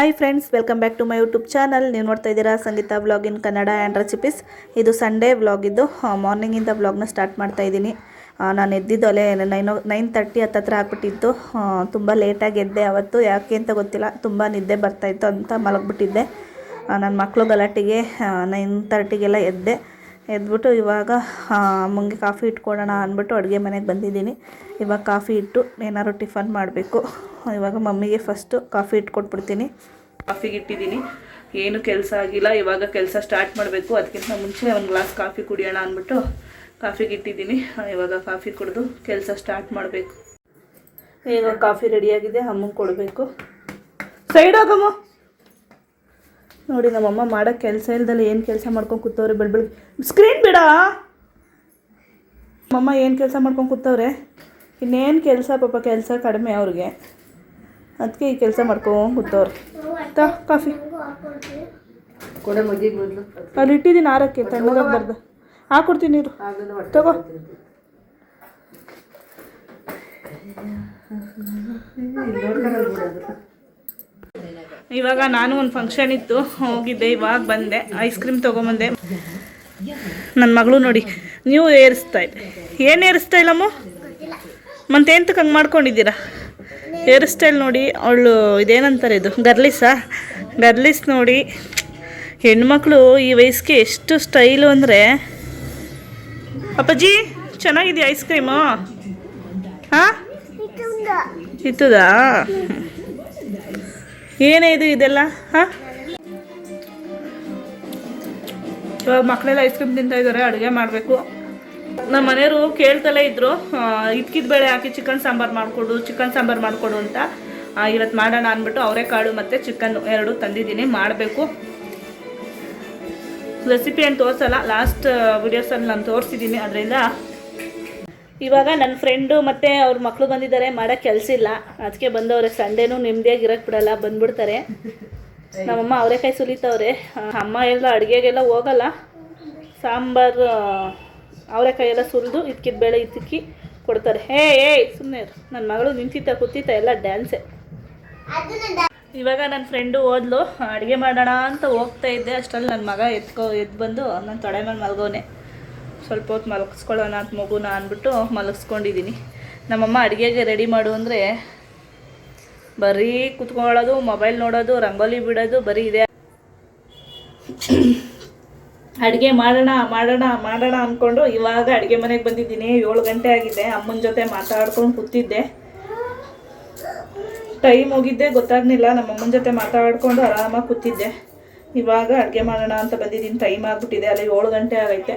Hi friends welcome back to my YouTube channel ನೀವು ನೋಡ್ತಾ ಇದ್ದೀರಾ Sangeetha vlog in Kannada and recipes ಇದು Sunday vlog ಇದು. ಮಾರ್ನಿಂಗಿಂದ ವ್ಲಾಗ್ನ ಸ್ಟಾರ್ಟ್ ಮಾಡ್ತಾ ಇದ್ದೀನಿ. ನಾನು ಎದ್ದಿದ್ದು ಅಲ್ಲೇ ನೈನ್ ನೈನ್ ತರ್ಟಿ ಹತ್ತತ್ರ ಆಗ್ಬಿಟ್ಟಿತ್ತು. ತುಂಬ ಲೇಟಾಗಿ ಎದ್ದೆ ಅವತ್ತು. ಯಾಕೆ ಅಂತ ಗೊತ್ತಿಲ್ಲ. ತುಂಬ ನಿದ್ದೆ ಬರ್ತಾಯಿತ್ತು ಅಂತ ಮಲಗಿಬಿಟ್ಟಿದ್ದೆ. ನನ್ನ ಮಕ್ಕಳು ಗಲಾಟೆಗೆ ನೈನ್ ತರ್ಟಿಗೆಲ್ಲ ಎದ್ದೆ. ಎದ್ಬಿಟ್ಟು ಇವಾಗ ಅಮ್ಮಂಗೆ ಕಾಫಿ ಇಟ್ಕೊಡೋಣ ಅಂದ್ಬಿಟ್ಟು ಅಡುಗೆ ಮನೆಗೆ ಬಂದಿದ್ದೀನಿ. ಇವಾಗ ಕಾಫಿ ಇಟ್ಟು ಏನಾದ್ರು ಟಿಫನ್ ಮಾಡಬೇಕು. ಇವಾಗ ಮಮ್ಮಿಗೆ ಫಸ್ಟು ಕಾಫಿ ಇಟ್ಕೊಟ್ಬಿಡ್ತೀನಿ. ಕಾಫಿಗೆ ಇಟ್ಟಿದ್ದೀನಿ. ಏನು ಕೆಲಸ ಆಗಿಲ್ಲ. ಇವಾಗ ಕೆಲಸ ಸ್ಟಾರ್ಟ್ ಮಾಡಬೇಕು. ಅದಕ್ಕಿಂತ ಮುಂಚೆ ಒಂದು ಗ್ಲಾಸ್ ಕಾಫಿ ಕುಡಿಯೋಣ ಅಂದ್ಬಿಟ್ಟು ಕಾಫಿಗೆ ಇಟ್ಟಿದ್ದೀನಿ. ಇವಾಗ ಕಾಫಿ ಕುಡಿದು ಕೆಲಸ ಸ್ಟಾರ್ಟ್ ಮಾಡಬೇಕು. ಈಗ ಕಾಫಿ ರೆಡಿಯಾಗಿದೆ ಅಮ್ಮಂಗೆ ಕೊಡಬೇಕು. ಸೈಡ್ ಹೋಗಮ್ಮ ನೋಡಿ ನಮ್ಮಮ್ಮ ಮಾಡೋ ಕೆಲಸ ಇಲ್ದಲ್ಲ ಏನು ಕೆಲಸ ಮಾಡ್ಕೊಂಡು ಕೂತವ್ರೆ ಬೆಳ್ ಬೆಳಗ್ಗೆ ಸ್ಕ್ರೀನ್ ಬಿಡ! ನಮ್ಮಮ್ಮ ಏನು ಕೆಲಸ ಮಾಡ್ಕೊಂಡು ಕೂತವ್ರೆ? ಇನ್ನೇನು ಕೆಲಸ? ಪಾಪ ಕೆಲಸ ಕಡಿಮೆ ಅವ್ರಿಗೆ. ಅದಕ್ಕೆ ಈ ಕೆಲಸ ಮಾಡ್ಕೊಂಡು ಕೂತವ್ರೆ. ತಾ ಕಾಫಿ. ಅಲ್ಲಿ ಇಟ್ಟಿದ್ದೀನಿ ಆರಕ್ಕೆ ತಣ್ಣಗಾಗ್ಬಾರ್ದು ಹಾಕೊಡ್ತೀನಿ ನೀರು ತಗೋ. ಇವಾಗ ನಾನು ಒಂದು ಫಂಕ್ಷನ್ ಇತ್ತು ಹೋಗಿದ್ದೆ ಇವಾಗ ಬಂದೆ ಐಸ್ ಕ್ರೀಮ್ ತೊಗೊಂಬಂದೆ. ನನ್ನ ಮಗಳು ನೋಡಿ ನೀವು ಏರಿಸ್ತಾ ಸ್ಟೈಲ್ ಏನು ಹೇರ್ ಸ್ಟೈಲ್ ಮತ್ತೇಂತಕ್ಕೆ ಹಂಗೆ ಮಾಡ್ಕೊಂಡಿದ್ದೀರಾ? ಹೇರ್ ಸ್ಟೈಲ್ ನೋಡಿ ಅವಳು ಇದೇನಂತಾರೆ ಇದು ಗರ್ಲಿಸಾ? ಗರ್ಲಿಸ್ ನೋಡಿ ಹೆಣ್ಮಕ್ಳು ಈ ವಯಸ್ಸಿಗೆ ಎಷ್ಟು ಸ್ಟೈಲು ಅಂದರೆ ಅಪ್ಪಾಜಿ ಚೆನ್ನಾಗಿದೆಯಾ ಐಸ್ ಕ್ರೀಮು ಹಾಂ? ಇತ್ತದಾ? ಏನೇ ಇದು ಇದೆಲ್ಲ, ಹಾಂ? ಮಕ್ಕಳೆಲ್ಲ ಐಸ್ ಕ್ರೀಮ್ ತಿಂತಾ ಇದ್ದಾರೆ, ಅಡುಗೆ ಮಾಡಬೇಕು. ನಮ್ಮ ಮನೆಯವರು ಕೇಳ್ತಲೇ ಇದ್ರು ಇದ್ಕಿದ ಬೇಳೆ ಹಾಕಿ ಚಿಕನ್ ಸಾಂಬಾರು ಮಾಡಿಕೊಡು ಚಿಕನ್ ಸಾಂಬಾರು ಮಾಡಿಕೊಡು ಅಂತ. ಇವತ್ತು ಮಾಡೋಣ ಅಂದ್ಬಿಟ್ಟು ಅವರೆಕಾಳು ಮತ್ತು ಚಿಕನ್ ಎರಡು ತಂದಿದ್ದೀನಿ, ಮಾಡಬೇಕು. ರೆಸಿಪಿ ಏನು ತೋರಿಸಲ್ಲ ಲಾಸ್ಟ್ ವಿಡಿಯೋಸಲ್ಲಿ ನಾನು ತೋರಿಸಿದ್ದೀನಿ ಅದರಿಂದ ಇವಾಗ ನನ್ನ ಫ್ರೆಂಡು ಮತ್ತು ಅವ್ರ ಮಕ್ಕಳು ಬಂದಿದ್ದಾರೆ ಮಾಡೋಕ್ಕೆ ಕೆಲಸ ಇಲ್ಲ. ಅದಕ್ಕೆ ಬಂದವ್ರೆ ಸಂಡೇನೂ ನೆಮ್ಮದಿಯಾಗಿ ಇರೋಕ್ಕೆ ಬಿಡಲ್ಲ ಬಂದ್ಬಿಡ್ತಾರೆ. ನಮ್ಮಮ್ಮ ಅವರೆಕಾಯಿ ಸುಲಿತವ್ರೆ. ಆ, ಅಮ್ಮ ಎಲ್ಲ ಅಡುಗೆಗೆಲ್ಲ ಹೋಗಲ್ಲ. ಸಾಂಬಾರು ಅವರೆಕಾಯಿ ಎಲ್ಲ ಸುಲಿದು ಇದ್ಕಿದ ಬೇಳೆ ಇದ್ದಕ್ಕಿ ಕೊಡ್ತಾರೆ. ಹೇ ಏ ಸುಮ್ಮನೆ ನನ್ನ ಮಗಳು ನಿಂತಿತ್ತ ಕೂತಿತ್ತ ಎಲ್ಲ ಡ್ಯಾನ್ಸೆ ಇವಾಗ ನನ್ನ ಫ್ರೆಂಡು ಓದ್ಲು ಅಡುಗೆ ಮಾಡೋಣ ಅಂತ ಹೋಗ್ತಾ ಇದ್ದೆ. ಅಷ್ಟರಲ್ಲಿ ನನ್ನ ಮಗ ಎತ್ಕೋ ಎದ್ದು ಬಂದು ನನ್ನ ತೊಡೆ ಮೇಲೆ ಮಲ್ಗೋನೆ. ಸ್ವಲ್ಪ ಹೊತ್ತು ಮಲಗಿಸ್ಕೊಳ್ಳೋಣ ಅಂತ ಮಗುನ ಅಂದ್ಬಿಟ್ಟು ಮಲಗಿಸ್ಕೊಂಡಿದ್ದೀನಿ. ನಮ್ಮಮ್ಮ ಅಡುಗೆಗೆ ರೆಡಿ ಮಾಡು ಅಂದರೆ ಬರೀ ಕುತ್ಕೊಳ್ಳೋದು ಮೊಬೈಲ್ ನೋಡೋದು, ರಂಗೋಲಿ ಬಿಡೋದು, ಬರೀ ಇದೆ. ಅಡುಗೆ ಮಾಡೋಣ ಮಾಡೋಣ ಮಾಡೋಣ ಅಂದ್ಕೊಂಡು ಇವಾಗ ಅಡುಗೆ ಮನೆಗೆ ಬಂದಿದ್ದೀನಿ. ಏಳು ಗಂಟೆ ಆಗಿದೆ. ಅಮ್ಮನ ಜೊತೆ ಮಾತಾಡ್ಕೊಂಡು ಕೂತಿದ್ದೆ. ಟೈಮ್ ಹೋಗಿದ್ದೆ ಗೊತ್ತಾಗ್ಲಿಲ್ಲ. ನಮ್ಮ ಅಮ್ಮನ ಜೊತೆ ಮಾತಾಡ್ಕೊಂಡು ಆರಾಮಾಗಿ ಕೂತಿದ್ದೆ. ಇವಾಗ ಅಡುಗೆ ಮಾಡೋಣ ಅಂತ ಬಂದಿದ್ದೀನಿ. ಟೈಮ್ ಆಗಿಬಿಟ್ಟಿದೆ. ಅಲ್ಲಿ ಏಳು ಗಂಟೆ ಆಗೈತೆ.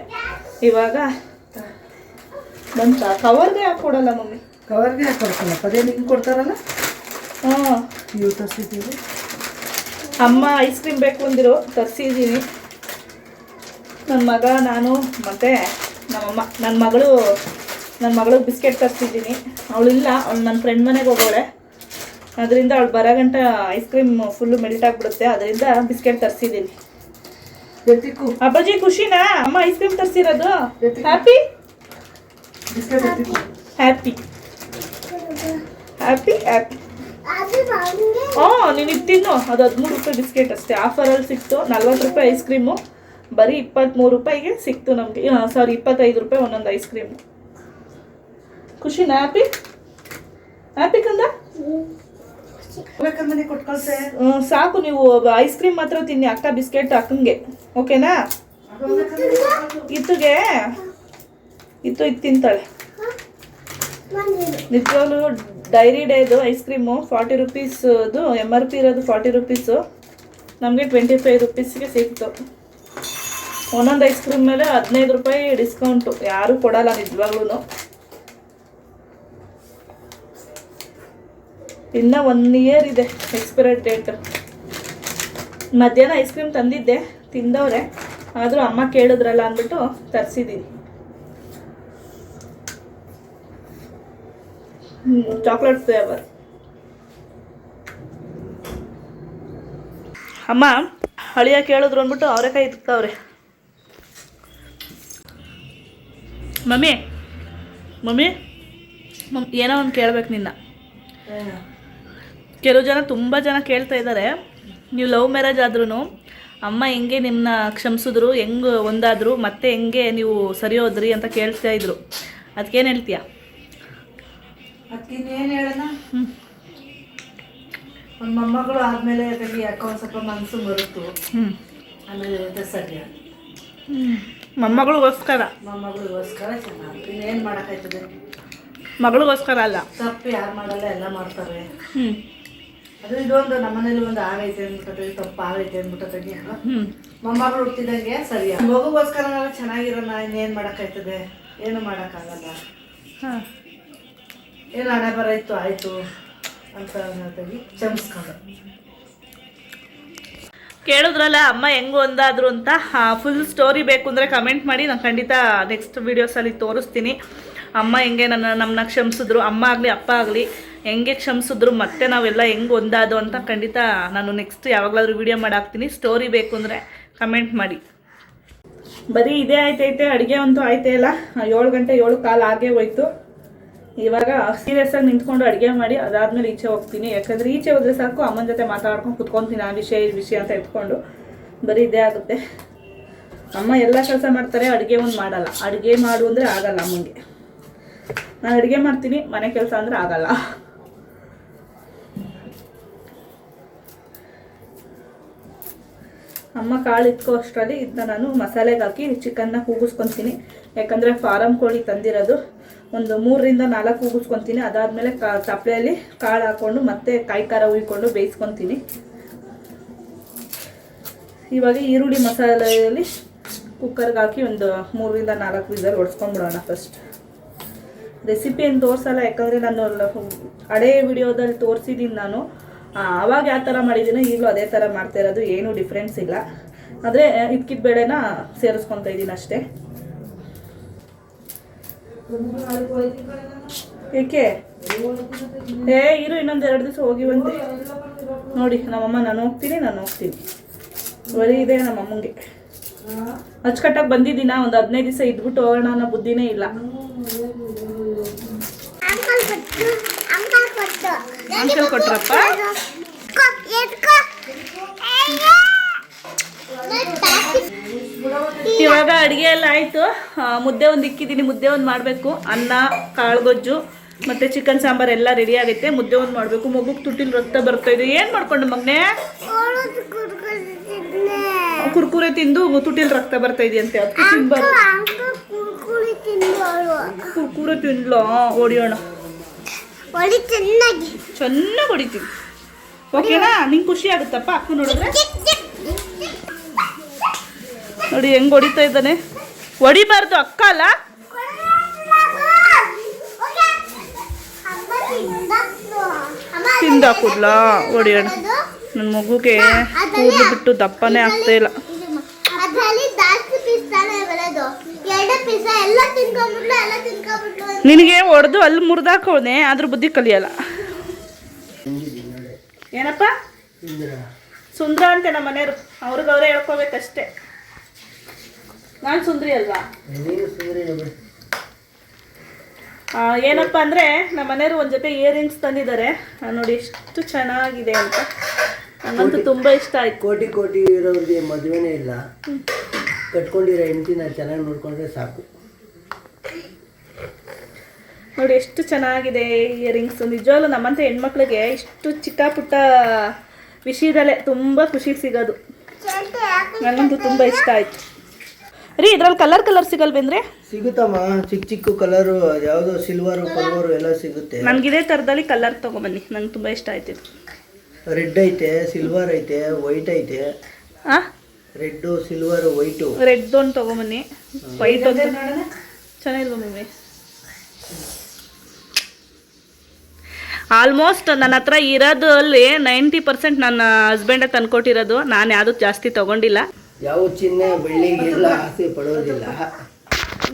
ಇವಾಗ ಬಂತ? ಕವರ್ಗೆ ಹಾಕೊಡಲ್ಲ ಮಮ್ಮಿ? ಕವರ್ಗೆ ಯಾಕೆ ಕೊಡ್ತಾರಲ್ಲ ಪದೇ ನಿಂಗೆ ಕೊಡ್ತಾರಲ್ಲ? ಹಾಂ. ನೀವು ತರಿಸಿದ್ದೀವಿ ಅಮ್ಮ ಐಸ್ ಕ್ರೀಮ್ ಬೇಕು ಅಂದಿರು ತರಿಸಿದ್ದೀನಿ. ನನ್ನ ಮಗ ನಾನು ಮತ್ತು ನಮ್ಮಮ್ಮ ನನ್ನ ಮಗಳು ನನ್ನ ಮಗಳಿಗೆ ಬಿಸ್ಕೆಟ್ ತರಿಸಿದ್ದೀನಿ. ಅವಳಿಲ್ಲ ಅವಳು ನನ್ನ ಫ್ರೆಂಡ್ ಮನೆಗೆ ಹೋಗೋಳೆ. ಅದರಿಂದ ಅವಳು ಬರೋ ಗಂಟ ಐಸ್ ಕ್ರೀಮ್ ಫುಲ್ಲು ಮೆಲ್ಟ್ ಆಗಿಬಿಡುತ್ತೆ. ಅದರಿಂದ ಬಿಸ್ಕೆಟ್ ತರಿಸಿದ್ದೀನಿ. ಅಪ್ಪಾಜಿ ಖುಷಿನಾ? ಅಮ್ಮ ಐಸ್ ಕ್ರೀಮ್ ತರಿಸಿರೋದು? ಹ್ಯಾಪಿ ಹ್ಯಾಪಿ ಹ್ಯಾಪಿ ಹ್ಯಾಪಿ ಹಾಂ ನೀನು ತಿನ್ನು ಅದು ಹದಿಮೂರು ರೂಪಾಯಿ ಬಿಸ್ಕೆಟ್ ಅಷ್ಟೇ. ಆಫರಲ್ಲಿ ಸಿಕ್ತು. ನಲ್ವತ್ತು ರೂಪಾಯಿ ಐಸ್ ಕ್ರೀಮು ಬರೀ ಇಪ್ಪತ್ತ್ಮೂರು ರೂಪಾಯಿಗೆ ಸಿಕ್ತು ನಮಗೆ. ಸಾರಿ ಇಪ್ಪತ್ತೈದು ರೂಪಾಯಿ ಒಂದೊಂದು ಐಸ್ ಕ್ರೀಮು ಖುಷಿನಾ? ಹ್ಯಾಪಿ ಹ್ಯಾಪಿ ಕಂದ? ಬೇಕಂದ್ರೆ ಸಾಕು ನೀವು ಐಸ್ ಕ್ರೀಮ್ ಮಾತ್ರ ತಿನ್ನಿ ಅಕ್ಕ ಬಿಸ್ಕೆಟ್ ಅಕ್ಕಂಗೆ ಓಕೆನಾ? ಇತ್ತುಗೆ? ಇತ್ತು ಇದು ತಿಂತಾಳೆ. ನಿಜವಾಗ್ಲೂ ಡೈರಿ ಡೇದು ಐಸ್ ಕ್ರೀಮು ಫಾರ್ಟಿ ರುಪೀಸದು ಎಂ ಆರ್ ಪಿ ಇರೋದು ಫಾರ್ಟಿ ರುಪೀಸು ನಮಗೆ ಟ್ವೆಂಟಿ ಫೈವ್ ರುಪೀಸ್ಗೆ ಸಿಕ್ತು. ಒಂದೊಂದು ಐಸ್ ಕ್ರೀಮ್ ಮೇಲೆ ಹದಿನೈದು ರೂಪಾಯಿ ಡಿಸ್ಕೌಂಟು ಯಾರೂ ಕೊಡಲ್ಲ ನಿಜವಾಗ್ಲೂ ಇನ್ನು ಒನ್ ಇಯರ್ ಇದೆ ಎಕ್ಸ್ಪೈರ್ ಡೇಟ್ ಮಧ್ಯಾಹ್ನ ಐಸ್ ಕ್ರೀಮ್ ತಂದಿದ್ದೆ, ತಿಂದವ್ರೆ. ಆದರೂ ಅಮ್ಮ ಕೇಳಿದ್ರಲ್ಲ ಅಂದ್ಬಿಟ್ಟು ತರಿಸಿದ್ದೀನಿ ಚಾಕ್ಲೇಟ್ ಫ್ಲೇವರ್ ಅಮ್ಮ ಹಳಿಯ ಕೇಳಿದ್ರು ಅಂದ್ಬಿಟ್ಟು ಅವರೆಕಾಯಿ ಇರ್ತವ್ರೆ ಮಮ್ಮಿ ಮಮ್ಮಿ, ಮಮ್, ಏನೋ ಒಂದು ಕೇಳ್ಬೇಕು ನಿನ್ನ. ಕೆಲವು ಜನ ತುಂಬ ಜನ ಕೇಳ್ತಾ ಇದ್ದಾರೆ ನೀವು ಲವ್ ಮ್ಯಾರೇಜ್ ಆದ್ರೂ ಅಮ್ಮ ಹೆಂಗೆ ನಿಮ್ಮನ್ನ ಕ್ಷಮಿಸಿದ್ರು ಹೆಂಗೆ ಒಂದಾದ್ರು ಮತ್ತೆ ಹೆಂಗೆ ನೀವು ಸರಿ ಹೋದ್ರಿ ಅಂತ ಕೇಳ್ತಾ ಇದ್ರು. ಅದಕ್ಕೇನು ಹೇಳ್ತೀಯ? ಒಂದು ಮೊಮ್ಮಗಳು ಆದಮೇಲೆ ಅದಕ್ಕೆ ಯಾಕೋ ಒಂದು ಸ್ವಲ್ಪ ಮನಸ್ಸು ಬರುತ್ತು ಆಮೇಲೆ ಸರಿ ಮೊಮ್ಮಗಳಿಗೋಸ್ಕರ. ಮೊಮ್ಮಗಳಿಗೋಸ್ಕರ ಚೆನ್ನಾಗಿ. ಇನ್ನೇನು ಮಾಡೋಕ್ಕಾಯ್ತದೆ ಮಗಳಿಗೋಸ್ಕರ ಅಲ್ಲ. ತಪ್ಪು ಯಾರು ಮಾಡಲ್ಲ ಎಲ್ಲ ಮಾಡ್ತಾರೆ. ಹ್ಞೂ ಅದು ಇದೊಂದು ನಮ್ಮನೇಲಿ ಒಂದು ಆಗೈತೆ ಅಂದ್ಬಿಟ್ಟು ತಪ್ಪು ಆಗೈತೆ ಅಂದ್ಬಿಟ್ಟು ಹ್ಞೂ ಮೊಮ್ಮಗಳು ಹುಟ್ಟಿದಂಗೆ ಸರಿ ಮಗುಗೋಸ್ಕರ ನಾವು ಚೆನ್ನಾಗಿರೋಣ ಇನ್ನೇನು ಮಾಡೋಕ್ಕಾಯ್ತದೆ? ಏನು ಮಾಡೋಕ್ಕಾಗಲ್ಲ. ಏನು ಹಣೆ ಬರ ಇತ್ತು ಆಯಿತು ಅಂತ ಅನ್ನೋದಾಗಿ ಕ್ಷಮಿಸ್ಕೊಂಡು ಕೇಳಿದ್ರಲ್ಲ ಅಮ್ಮ ಹೆಂಗು ಒಂದಾದ್ರು ಅಂತ ಫುಲ್ ಸ್ಟೋರಿ ಬೇಕು ಅಂದರೆ ಕಮೆಂಟ್ ಮಾಡಿ ನಾನು ಖಂಡಿತ ನೆಕ್ಸ್ಟ್ ವೀಡಿಯೋಸಲ್ಲಿ ತೋರಿಸ್ತೀನಿ. ಅಮ್ಮ ಹೆಂಗೆ ನನ್ನ ನಮ್ಮನ್ನ ಕ್ಷಮಿಸಿದ್ರು. ಅಮ್ಮ ಆಗಲಿ ಅಪ್ಪ ಆಗಲಿ ಹೆಂಗೆ ಕ್ಷಮಿಸಿದ್ರು, ಮತ್ತೆ ನಾವೆಲ್ಲ ಹೆಂಗೆ ಒಂದಾದು ಅಂತ ಖಂಡಿತ ನಾನು ನೆಕ್ಸ್ಟ್ ಯಾವಾಗಲಾದ್ರೂ ವೀಡಿಯೋ ಮಾಡಾಕ್ತೀನಿ. ಸ್ಟೋರಿ ಬೇಕು ಅಂದರೆ ಕಮೆಂಟ್ ಮಾಡಿ. ಬರೀ ಇದೇ ಆಯ್ತೈತೆ, ಅಡುಗೆ ಅಂತೂ ಆಯ್ತೇ ಇಲ್ಲ. ಏಳು ಗಂಟೆ ಏಳು ಕಾಲು ಆಗೇ ಹೋಯ್ತು. ಇವಾಗ ಸೀರಿಯಸ್ ಆಗಿ ನಿಂತ್ಕೊಂಡು ಅಡುಗೆ ಮಾಡಿ, ಅದಾದ್ಮೇಲೆ ಈಚೆ ಹೋಗ್ತೀನಿ. ಯಾಕಂದ್ರೆ ಈಚೆ ಹೋದ್ರೆ ಸಾಕು, ಅಮ್ಮನ ಜೊತೆ ಮಾತಾಡ್ಕೊಂಡು ಕುತ್ಕೊಂತೀನಿ, ಆ ವಿಷಯ, ಈ ವಿಷಯ ಅಂತ ಇಟ್ಕೊಂಡು ಬರೀ ಇದೇ ಆಗುತ್ತೆ. ಅಮ್ಮ ಎಲ್ಲ ಕೆಲಸ ಮಾಡ್ತಾರೆ, ಅಡುಗೆ ಒಂದು ಮಾಡಲ್ಲ. ಅಡುಗೆ ಮಾಡು ಅಂದರೆ ಆಗಲ್ಲ ಅಮ್ಮನಿಗೆ ನಾನು ಅಡುಗೆ ಮಾಡ್ತೀನಿ, ಮನೆ ಕೆಲಸ ಅಂದರೆ ಆಗಲ್ಲ. ಅಮ್ಮ ಕಾಳು ಇಟ್ಕೋ ಅಷ್ಟರಲ್ಲಿ ಇದನ್ನ ನಾನು ಮಸಾಲೆಗೆ ಹಾಕಿ ಚಿಕನ್ನ ಕೂಗಿಸ್ಕೊತೀನಿ. ಯಾಕಂದರೆ ಫಾರಮ್ ಕೋಳಿ ತಂದಿರೋದು. ಒಂದು ಮೂರರಿಂದ ನಾಲ್ಕು ಕೂಗಿಸ್ಕೊತೀನಿ. ಅದಾದಮೇಲೆ ಕಾ ತಪ್ಪಲೆಯಲ್ಲಿ ಕಾಳು ಹಾಕ್ಕೊಂಡು ಮತ್ತೆ ಕಾಯಿ ಖಾರ ಹುಯ್ಕೊಂಡು ಬೇಯಿಸ್ಕೊತೀನಿ. ಇವಾಗ ಈರುಳ್ಳಿ ಮಸಾಲೆಯಲ್ಲಿ ಕುಕ್ಕರ್ಗೆ ಹಾಕಿ ಒಂದು ಮೂರರಿಂದ ನಾಲ್ಕು ವಿಸಲ್ ಹೊಡ್ಸ್ಕೊಂಡ್ಬಿಡೋಣ ಫಸ್ಟ್ ರೆಸಿಪಿ ಏನು ತೋರಿಸಲ್ಲ, ಯಾಕಂದರೆ ನಾನು ಹಳೆಯ ಹಳೆ ವಿಡಿಯೋದಲ್ಲಿ ತೋರಿಸಿದ್ದೀನಿ ನಾನು. ಅವಾಗ ಯಾವ ಥರ ಮಾಡಿದ್ದೀನೋ ಈಗಲೂ ಅದೇ ಥರ ಮಾಡ್ತಾ ಇರೋದು, ಏನೂ ಡಿಫ್ರೆನ್ಸ್ ಇಲ್ಲ. ಆದರೆ ಇದ್ಕಿದ ಬೇಳೆನ ಸೇರಿಸ್ಕೊತಾ ಇದ್ದೀನಿ ಅಷ್ಟೇ. ಏಕೆ? ಏ, ಇರು, ಇನ್ನೊಂದು ಎರಡು ದಿವಸ ಹೋಗಿ ಬಂದೆ. ನೋಡಿ, ನಮ್ಮಮ್ಮ, ನಾನು ಹೋಗ್ತೀನಿ ನಾನು ಹೋಗ್ತೀನಿ. ಬರೀ ಇದೆ ನಮ್ಮಮ್ಮಂಗೆ. ಅಚ್ಚುಕಟ್ಟಾಗಿ ಬಂದಿದ್ದೀನ, ಒಂದು ಹದಿನೈದು ದಿವಸ ಇದ್ಬಿಟ್ಟು ಹೋಗೋಣ ಅನ್ನೋ ಬುದ್ಧಿನೇ ಇಲ್ಲ. ಅಂಕಲ್ ಕೊಟ್ರಪ್ಪ? ಇವಾಗ ಅಡುಗೆ ಎಲ್ಲ ಆಯಿತು. ಮುದ್ದೆ ಒಂದು ಇಕ್ಕಿದ್ದೀನಿ ಮುದ್ದೆ ಒಂದು ಮಾಡಬೇಕು. ಅನ್ನ ಕಾಳುಗೊಜ್ಜು ಮತ್ತು ಚಿಕನ್ ಸಾಂಬಾರ್ ಎಲ್ಲ ರೆಡಿ ಆಗುತ್ತೆ ಮುದ್ದೆ ಒಂದು ಮಾಡಬೇಕು. ಮಗುಗೆ ತುಟ್ಟಿಲ್ ರಕ್ತ ಬರ್ತಾ ಇದೆ. ಏನು ಮಾಡ್ಕೊಂಡು ಮಗನೇ? ಕುರ್ಕುರೆ ತಿಂದು ತುಟ್ಟಿಲ್ ರಕ್ತ ಬರ್ತಾ ಇದೆಯಂತೆ ಅದಕ್ಕೆ ತಿನ್ಬಾರ್ದು. ಕುರ್ಕುರೆ ತಿನ್ಲ? ಹೊಡಿಯೋಣ ಚೆನ್ನಾಗಿ. ಚೆನ್ನಾಗಿ ಹೊಡಿತೀವಿ ಓಕೆನಾ? ನಿಂಗೆ ಖುಷಿ ಆಗುತ್ತಪ್ಪ ಅಕ್ಕ ನೋಡಿದ್ರೆ? ನೋಡಿ ಹೆಂಗ್ ಹೊಡಿತಾ ಇದ್ದಾನೆ. ಹೊಡಿಬಾರ್ದು ಅಕ್ಕ ಅಲ್ಲ? ತಿಂದ ಕೂಡ್ಲ? ಹೊಡಿಯೋಣ ನನ್ನ ಮಗುಗೆ ಕೂದಲು ಬಿಟ್ಟು ದಪ್ಪನೇ ಆಗ್ತಾ ಇಲ್ಲ ಅದ್ರಲ್ಲಿ ಜಾಸ್ತಿ ಪೀಸ್ ತಾನೇ ಬರೋದು ಎರಡು ಪೀಸ ಎಲ್ಲ ತಿನ್ಕೊಂಡ್ಬಿಟ್ಲು ಎಲ್ಲ ತಿನ್ಕೊಂಡ್ಬಿಟ್ಲು ಅಂತ ನಿನಗೆ ಹೊಡೆದು ಅಲ್ಲಿ ಮುರಿದಾಕೋದೆ ಆದ್ರೂ ಬುದ್ಧಿ ಕಲಿಯಲ್ಲ. ಏನಪ್ಪ? ಸುಂದ್ರ ಅಂತೆ ನಮ್ಮ ಮನೆಯವರು. ಅವ್ರಿಗೆ ಅವರೇ ಹೇಳ್ಕೋಬೇಕಷ್ಟೇ. ನಾನು ಸುಂದ್ರಿ ಅಲ್ವಾ? ಆ, ಏನಪ್ಪ ಅಂದರೆ ನಮ್ಮ ಮನೆಯವರು ಒಂದು ಜೊತೆ ಇಯರಿಂಗ್ಸ್ ತಂದಿದ್ದಾರೆ. ನೋಡಿ ಎಷ್ಟು ಚೆನ್ನಾಗಿದೆ ಅಂತ. ನನಗಂತೂ ತುಂಬ ಇಷ್ಟ ಆಯ್ತು. ಕೋಟಿ ಕೋಟಿ ಇರೋರಿಗೆ ಮದುವೆನೇ ಇಲ್ಲ. ಕಟ್ಕೊಂಡಿರೋ ಹೆಂಡತಿನ ಚೆನ್ನಾಗಿ ನೋಡ್ಕೊಂಡ್ರೆ ಸಾಕು. ನೋಡಿ ಎಷ್ಟು ಚೆನ್ನಾಗಿದೆ ಇಯರಿಂಗ್ಸ್. ನಿಜವಾಗ್ಲೂ ನಮ್ಮಂಥ ಹೆಣ್ಮಕ್ಳಿಗೆ ಇಷ್ಟು ಚಿಕ್ಕ ಪುಟ್ಟ ವಿಷಯದಲ್ಲೇ ತುಂಬ ಖುಷಿ ಸಿಗೋದು. ನನಗಂತೂ ತುಂಬ ಇಷ್ಟ ಆಯ್ತು. ರೀ ಇದ್ರಲ್ಲಿ ಕಲರ್ ಕಲರ್ ಸಿಗಲ್ವೇಂದ್ರೆ ಸಿಗುತ್ತಮ್ಮ. ಚಿಕ್ಕ ಚಿಕ್ಕ ಕಲರು ಯಾವುದೋ ಸಿಲ್ವರು ಕಲ್ವರು ಎಲ್ಲ ಸಿಗುತ್ತೆ. ನನಗೆ ಇದೇ ಥರದಲ್ಲಿ ಕಲರ್ ತೊಗೊಂಬನ್ನಿ. ನಂಗೆ ತುಂಬ ಇಷ್ಟ ಆಯ್ತು ರೆಡ್ ಐತೆ ಸಿಲ್ವರ್ ಐತೆ ವೈಟ್ ಐತೆ. ಆ? ರೆಡ್ಡು ಸಿಲ್ವರ್ ವೈಟ್ ರೆಡ್ ಒಂದು ತಗೊಂಬನ್ನಿ. ವೈಟ್ ಒಂದು. ಚೆನ್ನಾಗಿಲ್ವ ಮಮ್ಮಿ ಆಲ್ಮೋಸ್ಟ್ ನನ್ನ ಹತ್ರ ಇರೋದಲ್ಲಿ ನೈಂಟಿ ಪರ್ಸೆಂಟ್ ನನ್ನ ಹಸ್ಬೆಂಡೇ ತಂದ್ಕೊಟ್ಟಿರೋದು. ನಾನು ಯಾವುದು ಜಾಸ್ತಿ ತಗೊಂಡಿಲ್ಲ. ಯಾವ ಚಿನ್ನ ಬೆಳ್ಳಿಗೆಲ್ಲ ಆಸೆ ಪಡೋದಿಲ್ಲ.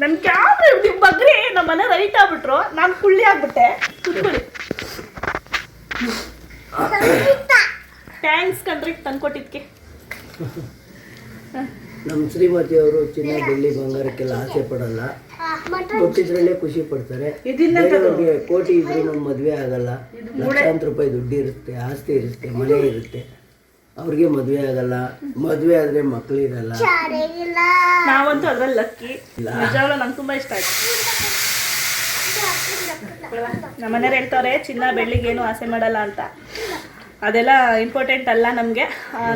ನನ್ನ ಕ್ಯಾಮ್ರಾ ಬಗ್ರಿ. ನಮ್ಮ ಮನೆ ರೈಟ್ ಆಗ್ಬಿಟ್ರು. ನಾನು ಕುಳ್ಳಿ ಆಗ್ಬಿಟ್ಟೆ. ಕುತ್ಕೊಳ್ಳಿ. ಥ್ಯಾಂಕ್ಸ್ ಕಣ್ರಿ ತಂದ್ಕೊಟ್ಟಿದ್ಕೆ. ನಮ್ಮ ಶ್ರೀಮತಿ ಅವರು ಚಿನ್ನ ಬೆಳ್ಳಿ ಬಂಗಾರಕ್ಕೆಲ್ಲ ಆಸೆ ಪಡಲ್ಲ. ಕೊಟ್ಟಿದ್ರಲ್ಲೇ ಖುಷಿ ಪಡ್ತಾರೆ. ಬೇರೆಯವ್ರಿಗೆ ಕೋಟಿ ಇದ್ರೂ ನಮ್ಮ ಮದುವೆ ಆಗಲ್ಲ. ಲಕ್ಷಾಂತರ ರೂಪಾಯಿ ದುಡ್ಡು ಇರುತ್ತೆ ಆಸ್ತಿ ಇರುತ್ತೆ ಮನೆ ಇರುತ್ತೆ. ಅವ್ರಿಗೆ ಮದುವೆ ಆಗಲ್ಲ. ಮದುವೆ ಆದರೆ ಮಕ್ಕಳಿರಲ್ಲ ಇರಲ್ಲ ನಾವಂತೂ ಅದ್ರಲ್ಲಿ ಲಕ್ಕಿ. ನಿಜವಾಗ್ಲೂ ನಂಗೆ ತುಂಬ ಇಷ್ಟ ಆಯ್ತು. ನಮ್ಮ ಮನೆಯವ್ರು ಚಿನ್ನ ಬೆಳ್ಳಿಗೇನು ಆಸೆ ಮಾಡಲ್ಲ ಅಂತ. ಅದೆಲ್ಲ ಇಂಪಾರ್ಟೆಂಟ್ ಅಲ್ಲ ನಮಗೆ.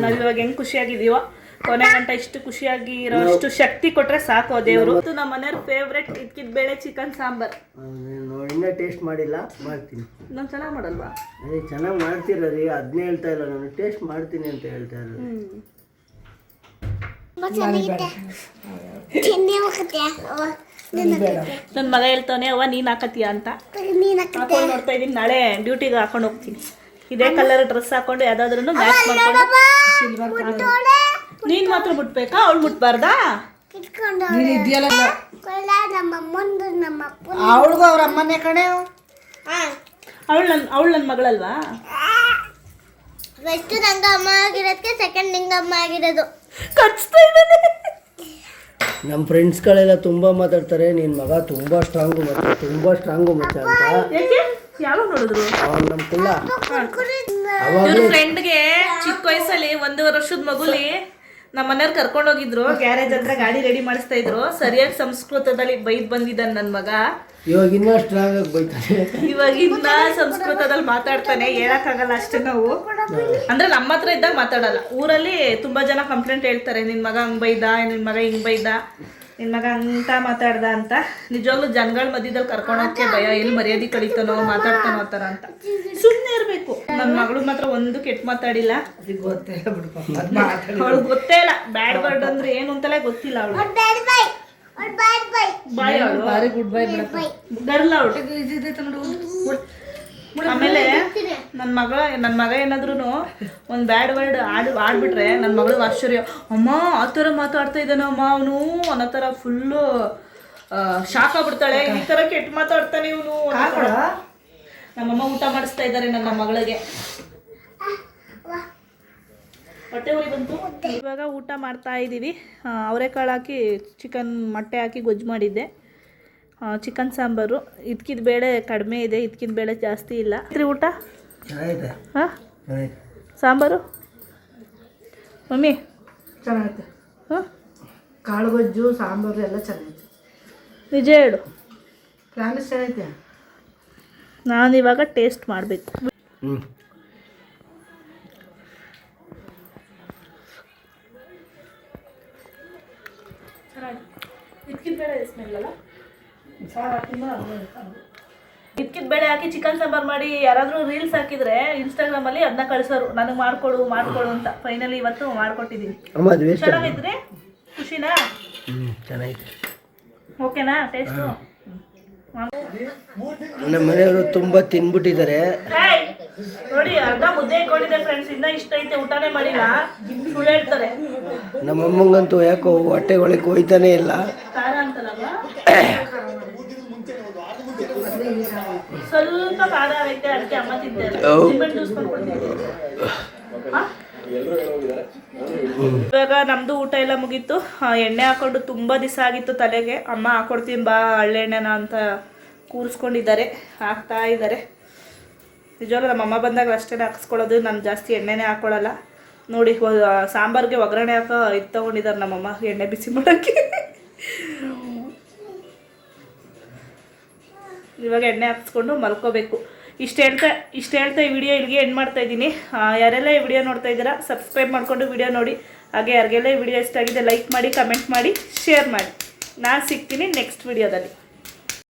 ನಾವು ಇವಾಗ ಹೆಂಗೆ ಖುಷಿಯಾಗಿದೀವೋ. ಕೊನೆ ಗಂಟ ಇಷ್ಟು ಖುಷಿಯಾಗಿ ಇರೋಷ್ಟು ಶಕ್ತಿ ಕೊಟ್ರೆ ಸಾಕು ದೇವರು. ನಮ್ಮ ಮನೆಯವ್ರ ಫೇವ್ರೆಟ್ ಇದ್ಕಿದ ಬೇಳೆ ಚಿಕನ್ ಸಾಂಬಾರ್. ನೋಡಿ ಇನ್ನೂ ಟೇಸ್ಟ್ ಮಾಡಿಲ್ಲ ಮಾಡ್ತೀನಿ. ನಾನು ಚೆನ್ನಾಗಿ ಮಾಡಲ್ವಾ? ಅದೇ ಚೆನ್ನಾಗಿ ಮಾಡ್ತೀರ ರೀ? ಅದನ್ನೇ ಹೇಳ್ತಾ ಇಲ್ಲ ನಾನು. ಟೇಸ್ಟ್ ಮಾಡ್ತೀನಿ ಅಂತ ಹೇಳ್ತಾ ಇರೋದು. ನನ್ನ ಮಗ ಹೇಳ್ತಾನೆ ಅವ್ವ ನೀನು ಹಾಕತ್ತೀಯ ಅಂತ. ಹಾಕೊಂಡು ನೋಡ್ತಾ ಇದ್ದೀನಿ ನಾಳೆ ಡ್ಯೂಟಿಗೆ ಹಾಕೊಂಡು ಹೋಗ್ತೀನಿ. ಇದೇ ಕಲರ್ ಡ್ರೆಸ್ ಹಾಕೊಂಡು ಯಾವ್ದಾದ್ರು ಮ್ಯಾಚ್ ಮಾಡ್ಕೊಂಡು ನೀನ್ ಮಾತ್ರ ಮುಟ್ಬೇಕಾ? ಅವಳು ಮುಟ್ಬಾರ್ದಾ? ಅಪ್ಪನ ಅವಳಿಗೂ ಅವ್ರ ಅಮ್ಮನೇ ಕಣೆ ಅವಳು ನನ್ನ ಅವಳು ನನ್ನ ಮಗಳಲ್ವಾ? ಫಸ್ಟ್ ನಂಗ ಅಮ್ಮ ಆಗಿರೋದಕ್ಕೆ ಸೆಕೆಂಡ್ ನಿಂಗ ಅಮ್ಮ ಆಗಿರೋದು. ಕಚ್ತಾ ಇದ್ದಾನೆ. ನಮ್ಮ ಫ್ರೆಂಡ್ಸ್ಗಳೆಲ್ಲ ತುಂಬ ಮಾತಾಡ್ತಾರೆ. ನಿನ್ನ ಮಗ ತುಂಬ ಸ್ಟ್ರಾಂಗು ಮಚ್ಚ ತುಂಬ ಸ್ಟ್ರಾಂಗು ಮಚ್ಚ ಅಂತ. ಯಾಕೆ? ಯಾವಾಗ ನೋಡಿದ್ರು? ಅವ್ನು ನಮ್ಮ ಕುಲ್ಲ ಫ್ರೆಂಡ್ ಫ್ರೆಂಡ್ಗೆ ಚಿಕ್ಕ ವಯಸ್ಸಲ್ಲಿ ಒಂದೂವರೆ ವರ್ಷದ ಮಗುಲಿ ನಮ್ಮ ಮನೆಯವ್ರು ಕರ್ಕೊಂಡು ಹೋಗಿದ್ರು ಗ್ಯಾರೇಜ್ ಹತ್ರ ಗಾಡಿ ರೆಡಿ ಮಾಡಿಸ್ತಾ ಇದ್ರು. ಸರಿಯಾಗಿ ಸಂಸ್ಕೃತದಲ್ಲಿ ಬೈದ್ ಬಂದಿದ್ದಾನೆ ನನ್ನ ಮಗ. ಇವಾಗ ಇನ್ನೂ ಸ್ಟ್ರಾಂಗ್ ಆಗಿ ಬೈತಾನೆ. ಇವಾಗ ಇನ್ನ ಸಂಸ್ಕೃತದಲ್ಲಿ ಮಾತಾಡ್ತಾನೆ ಹೇಳಕ್ಕಾಗಲ್ಲ ಅಷ್ಟೇ ನಾವು. ಅಂದ್ರೆ ನಮ್ಮ ಹತ್ರ ಇದ್ದಾಗ ಮಾತಾಡಲ್ಲ. ಊರಲ್ಲಿ ತುಂಬಾ ಜನ ಕಂಪ್ಲೇಂಟ್ ಹೇಳ್ತಾರೆ ನಿನ್ ಮಗ ಹಂಗ್ ಬೈದ ನಿನ್ ಮಗ ಹಿಂಗ್ ಬೈದ. ನಿನ್ ಮಗ ಅಂತ ಮಾತಾಡ್ದ ಅಂತ. ನಿಜವಾಗ್ಲೂ ಜನಗಳ ಮಧ್ಯದಲ್ಲಿ ಕರ್ಕೊಂಡೋಗಕ್ಕೆ ಭಯ? ಎಲ್ಲಿ ಮರ್ಯಾದೆ ಕಡಿತಾನೋ ಮಾತಾಡ್ತಾನೋ ಆ ಥರ ಅಂತ. ಸುಮ್ಮನೆ ಇರಬೇಕು. ನನ್ನ ಮಗಳು ಮಾತ್ರ ಒಂದು ಕೆಟ್ಟ ಮಾತಾಡಿಲ್ಲ. ಗೊತ್ತೇ ಅವಳು ಗೊತ್ತೇ ಇಲ್ಲ. ಬ್ಯಾಡ್ ಬರ್ಡ್ ಅಂದ್ರೆ ಏನು ಅಂತಲೇ ಗೊತ್ತಿಲ್ಲ ಅವಳು. ಬಾಯ್ ಅವಳು. ಬಾರಿ ಗುಡ್ ಬೈ ಬರ್ಲ ಗರ್ಲ್ ಅವಳು. ಇದೇ ನೋಡು. ಆಮೇಲೆ ನನ್ನ ಮಗ ನನ್ನ ಮಗ ಏನಾದ್ರೂ ಒಂದು ಬ್ಯಾಡ್ ವರ್ಡ್ ಆಡ್ ಆಡ್ಬಿಟ್ರೆ ನನ್ನ ಮಗಳು ಆಶ್ಚರ್ಯ. ಅಮ್ಮ ಆ ಥರ ಮಾತಾಡ್ತಾ ಇದ್ದಾನೆ ಅಮ್ಮ ಅವನು. ಅನ್ನೋ ಥರ ಫುಲ್ಲು ಶಾಕ್ ಆಗ್ಬಿಡ್ತಾಳೆ. ಈ ಥರ ಕೆಟ್ಟ ಮಾತಾಡ್ತಾನೆ ಇವನು ನಮ್ಮಮ್ಮ ಊಟ ಮಾಡಿಸ್ತಾ ಇದ್ದಾರೆ ನನ್ನ ಮಗಳಿಗೆ. ಹೊಟ್ಟೆ ಉರಿ ಬಂತು. ಇವಾಗ ಊಟ ಮಾಡ್ತಾ ಇದ್ದೀವಿ. ಅವರೆಕಾಳು ಹಾಕಿ ಚಿಕನ್ ಮೊಟ್ಟೆ ಹಾಕಿ ಗೊಜ್ಜು ಮಾಡಿದ್ದೆ. ಚಿಕನ್ ಸಾಂಬಾರು. ಇದ್ಕಿದ ಬೇಳೆ ಕಡಿಮೆ ಇದೆ. ಇದ್ಕಿದ ಬೇಳೆ ಜಾಸ್ತಿ ಇಲ್ಲ. ರೀ ಊಟ? ಸಾಂಬಾರು? ಮಮ್ಮಿ? ಚೆನ್ನಾಗೈತೆ. ಹಾಂ? ಕಾಳುಗೊಜ್ಜು ಸಾಂಬಾರು ಎಲ್ಲ ಚೆನ್ನಾಗೈತೆ. ನಿಜ ಹೇಳು. ಫ್ರಾನ್ಸ್ ಚೆನ್ನಾಗೈತೆ? ನಾನು ಇವಾಗ ಟೇಸ್ಟ್ ಮಾಡಬೇಕು. ಹ್ಞೂ ಇದ್ಕಿದ ಬೇಳೆ ಸ್ಮೆಲ್ ಅಲ್ಲ? ಇದ್ಕಿದ ಬೇಳೆ ಹಾಕಿ ಚಿಕನ್ ಸಾಂಬಾರ್ ಮಾಡಿ ಯಾರಾದರೂ ರೀಲ್ಸ್ ಹಾಕಿದ್ರೆ ಇನ್ಸ್ಟಾಗ್ರಾಮಲ್ಲಿ ಅದನ್ನ ಕಳ್ಸೋರು. ನನಗೆ ಮಾಡ್ಕೊಡು ಮಾಡ್ಕೊಡು ಅಂತ. ಫೈನಲಿ ಇವತ್ತು ಮಾಡ್ಕೊಟ್ಟಿದ್ದೀನಿ ಚೆನ್ನಾಗಿದ್ರಿ? ಖುಷಿನಾ? ಚೆನ್ನಾಗಿದೆ ಓಕೆನಾ? ಟೇಸ್ಟು ನಮ್ಮ ಮನೆಯವರು ತುಂಬಾ ತಿನ್ಬಿಟ್ಟಿದ್ದಾರೆ. ನೋಡಿ ಅರ್ಧ ಮುದ್ದೆ ಇಟ್ಕೊಂಡಿದ್ದೆ ಫ್ರೆಂಡ್ಸ್ ಇನ್ನ ಇಷ್ಟ ಐತೆ ಊಟನೇ ಮಾಡಿಲ್ಲ. ಸುಳ್ಳು ಹೇಳ್ತಾರೆ. ನಮ್ಮ ಅಮ್ಮಂಗಂತೂ ಯಾಕೋ ಹೊಟ್ಟೆ ಒಳಗೆ ಹೋಯ್ತಾನೆ ಇಲ್ಲ. ಖಾರ ಅಂತಲ್ಲಮ್ಮ ಇವಾಗ ನಮ್ದು ಊಟ ಎಲ್ಲ ಮುಗೀತು. ಎಣ್ಣೆ ಹಾಕೊಂಡು ತುಂಬಾ ದಿವಸ ಆಗಿತ್ತು ತಲೆಗೆ. ಅಮ್ಮ ಹಾಕೊಡ್ತೀನಿ ಬಾ ಹಳ್ಳೆಣ್ಣೆನ ಅಂತ ಕೂರಿಸ್ಕೊಂಡಿದ್ದಾರೆ. ಹಾಕ್ತಾ ಇದ್ದಾರೆ. ನಿಜವಾಗ್ಲೂ ನಮ್ಮ ಅಮ್ಮ ಬಂದಾಗ ಅಷ್ಟೇ ಹಾಕಿಸ್ಕೊಳ್ಳೋದು. ನಾನು ಜಾಸ್ತಿ ಎಣ್ಣೆನೇ ಹಾಕೊಳ್ಳಲ್ಲ. ನೋಡಿ ಸಾಂಬಾರ್ಗೆ ಒಗ್ಗರಣೆ ಹಾಕೋ ಇದು ತೊಗೊಂಡಿದ್ದಾರೆ ನಮ್ಮಮ್ಮ ಎಣ್ಣೆ ಬಿಸಿ ಮಾಡೋಕ್ಕೆ. ಇವಾಗ ಎಣ್ಣೆ ಹಾಕ್ಸ್ಕೊಂಡು ಮಲ್ಕೋಬೇಕು. ಇಷ್ಟು ಹೇಳ್ತಾ ಇಷ್ಟು ಹೇಳ್ತಾ ಈ ವಿಡಿಯೋ ಇಲ್ಲಿಗೆ ಎಂಡ್ ಮಾಡ್ತಾ ಇದ್ದೀನಿ. ಯಾರೆಲ್ಲ ಈ ವಿಡಿಯೋ ನೋಡ್ತಾ ಇದ್ದೀರಾ ಸಬ್ಸ್ಕ್ರೈಬ್ ಮಾಡಿಕೊಂಡು ವಿಡಿಯೋ ನೋಡಿ. ಹಾಗೆ ಯಾರಿಗೆಲ್ಲ ಈ ವಿಡಿಯೋ ಇಷ್ಟ ಆಗಿದೆ ಲೈಕ್ ಮಾಡಿ ಕಮೆಂಟ್ ಮಾಡಿ ಶೇರ್ ಮಾಡಿ. ನಾನು ಸಿಗ್ತೀನಿ ನೆಕ್ಸ್ಟ್ ವಿಡಿಯೋದಲ್ಲಿ